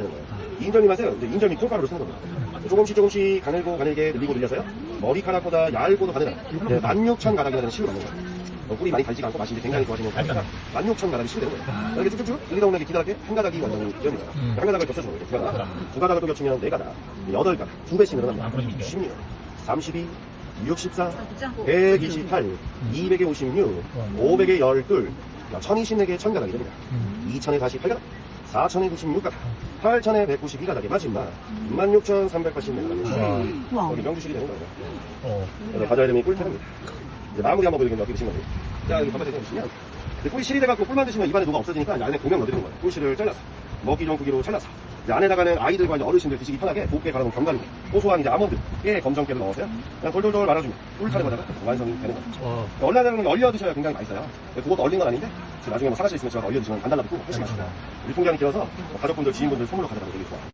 되는 거예요. 이 인절미 맛은 이제 인절미 콩가루로 쓰는 겁니다. 조금씩 조금씩 가늘고 가늘게 늘리고 늘려서요. 머리카락보다 얇고도 가늘한 네, 16,000 가닥이라는 실로 넣는 거예요. 어, 꿀이 많이 달지가 않고 맛이 굉장히 좋아지는 거니까 16,000 가닥이 실로 되는 거예요. 이렇게 쭉쭉쭉 늘리다 보면 기다랗게 한 가닥이 완전히 되옵니다. 한 가닥을 겹쳐주는 거예요. 두 가닥. 두 가닥을 또 겹치면 네 가닥, 여덟 가닥, 두 배씩 늘어납니다. 16, 32, 64, 128, 256, 500에 12, 1024개 1000가닥이 됩니다. 2000에 다시 8가닥, 4000에 96가닥, 8000에 192가닥의 마지막 16,384가닥. 와. 여기 명주실이 되는 거예요. 어. 그래서 과자 이름이 꿀태입니다. 이제 마무리 한번 보여드리면 어떻게 드시면 돼요. 자, 여기 바깥에 보시면 꿀이 실이 돼갖고 꿀만 드시면 입안에 녹아 없어지니까 이제 안에 고명 넣어드리는 거예요. 꿀실을 잘라서 먹기 좋은 크기로 잘라서 안에다가는 아이들과 이제 어르신들 드시기 편하게 곱게 갈아놓은 견과류, 고소한 이제 아몬드, 깨, 검정깨를 넣어서요. 그냥 돌돌돌 말아주면 꿀타래마다가 완성이 되는 거죠. 와. 얼려는 얼려 드셔야 굉장히 맛있어요. 그것도 얼린 건 아닌데 나중에 뭐 사가실 수 있으면 제가 얼려 드시면 간달라붙고 훨씬 맛있어요. 유통기한이 길어서 가족분들, 지인분들 선물로 가져가면 되게 좋아요.